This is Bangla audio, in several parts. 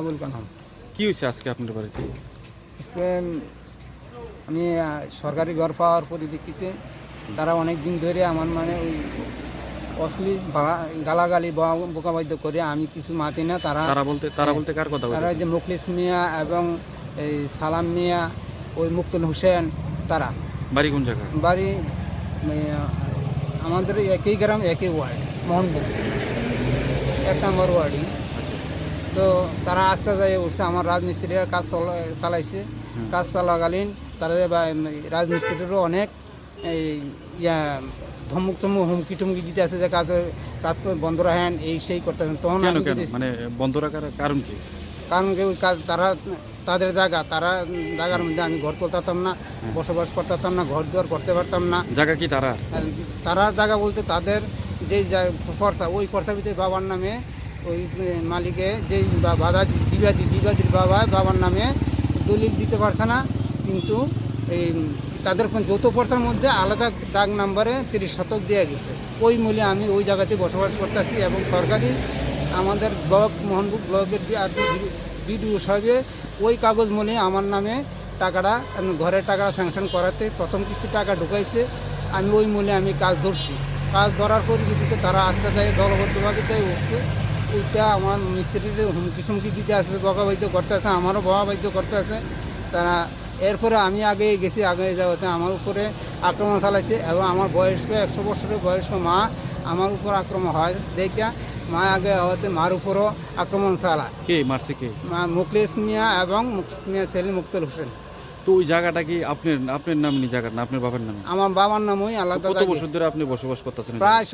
আবুল কালাম। কি হয়েছে আজকে আপনার বাড়িতে? আমি সরকারি ঘর পাওয়ার পরিপ্রেক্ষিতে তারা অনেক দিন ধরে আমার মানে ওই অশ্লীল গালাগালি বোকাবাদ্য করে আমি কিছু মাতি না তারা তারা বলতে তারা বলতে কার কথা তারা বলতে যে মুখলিস মিয়া এবং এই সালাম মিয়া ওই মুক্তুল হোসেন তারা। বাড়ি কোন জায়গা বাড়ি আমাদের একই গ্রাম একই ওয়ার্ড মোহনপুর। এক নম্বর ওয়ার্ডই। আচ্ছা তো তারা আজকে যাই উঠছে আমার রাজমিস্ত্রিরা কাজ চলা- চালাইছে। কাজ চলাকালীন তারা বা রাজমিস্ত্রিরও অনেক এই ইয়া ধমুক টমুক হুমকি টুমকি দিতে আছে যে কাজ কাজ করে বন্ধ রাখেন এই সেই করতে তখন মানে বন্ধ রাখার কারণ কি? কারণ কি ওই কাজ তারা তাদের জায়গা তারা জায়গার মধ্যে আমি ঘর করতাম না বসবাস করতাম না ঘর দুয়ার করতে পারতাম না। জায়গা কি তারা? তারা জায়গা বলতে তাদের যে কর্তা ওই কর্তা ভিতরে বাবার নামে ওই মালিকে যেই বাধা দিবাদি দিবাদির বাবা, বাবার নামে দলিল দিতে পারছে না। কিন্তু এই, তাদের যৌথ পর্তার মধ্যে আলাদা দাগ নাম্বারে তিরিশ শতক দেওয়া গেছে। ওই মূল্যে আমি ওই জায়গাতে বসবাস করতেছি এবং সরকারি আমাদের ব্লক মোহনপুর ব্লকের যে আর বিডিও সাহেবে, ওই কাগজ মূল্যে আমার নামে টাকাটা ঘরের টাকা স্যাংশন করাতে প্রথম কিস্তি টাকা ঢুকাইছে। আমি ওই মূল্যে আমি কাজ ধরছি। কাজ ধরার পরিপ্রেক্ষিতে তারা আজকে যায় দলবদ্ধভাবে তাই উঠছে ওইটা আমার মিস্ত্রির হুমকি সুমকি দিতে আসে বকাবাদ্য করতে আসে আমারও বকাবাদ্য করতে আসে। তারা এরপরে আমি আগে গেছি আগে যাওয়াতে আমার উপরে আক্রমণ চালাইছে এবং আমার বয়স্ক একশো বছরের বয়স্ক মা আমার উপর আক্রমণ হয়। দেখা মা আগে হওয়াতে মার উপরও আক্রমণ চালায়। কে মারছে কে? মা মুখলেশ মিয়া এবং মিয়া ছেলে মুক্তল হোসেন। তো ওই জায়গাটা কি আপনার আপনার নাম নি জায়গা না আপনার বাবার নামে? আমার বাবার নামই আলাদা কত বছর ধরে আপনি বসবাস করতেছেন প্রায়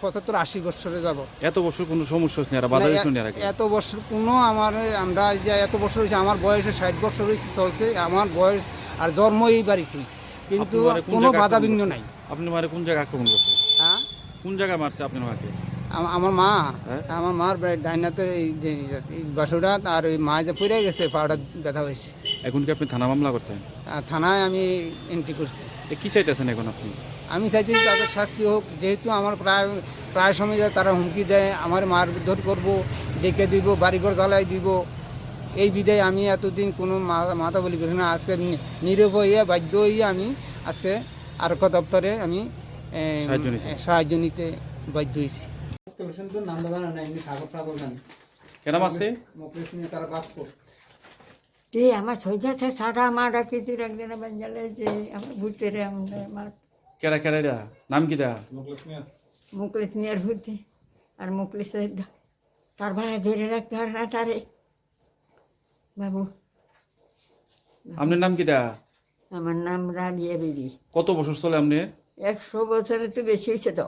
পঁচাত্তর আশি বছরে যাব। এত বছর কোনো সমস্যা হচ্ছে না বাধা এর আগে এত বছর কোনো আমার আমরা যে এত বছর হয়েছে আমার বয়সে ষাট বছর হয়েছে চলছে আমার বয়স আর জন্ম এই বাড়িতে কিন্তু কোন বাধা বিঘ্ন নাই। আপনি মারে কোন জায়গায় আক্রমণ করছে? হ্যাঁ? কোন জায়গায় মারছে আপনার মাকে? আমার মা। হ্যাঁ? আমার মার ডাইনাতে এই বাসুটা আর ওই মা যে পড়ে গেছে পাউডার ব্যথা হয়েছে। এখন কি আপনি থানা মামলা করছেন? থানায় আমি এন্ট্রি করছি। কি চাইতেছেন এখন আপনি? আমি চাইছি তাদের শাস্তি হোক যেহেতু আমার প্রায় প্রায় সময় যায় তারা হুমকি দেয় আমার মারধর করব ডেকে দিব বাড়িঘর জ্বালাই দিব। এই বিদায় আমি এতদিন কোনো মা- মাথা বলি করি না। আজকে নি- নীরব হইয়া বাধ্য হইয়া আমি আজকে আরক্ষ দপ্তরে আমি সাহায্য সাহায্য নিতে বাধ্য হয়েছি কেন নিয়ে তারা বাদ તે આમાં સોજાતા સાડા માડા કીધું એકદમ બંજાલે જે અમે ભૂતે રે અમને માર কেডা কেডা এটা নাম কি দা મોકલીશ નિયર ભૂતે અને મોકલીશ તાર ભાઈ ધીરે રાખ તાર ના તારે બાબુ আপনার নাম কি দা আমার নাম রানিয়া বিবি কত বছর চলে আপনি একশো বছরে তো বেশি হয়েছে তো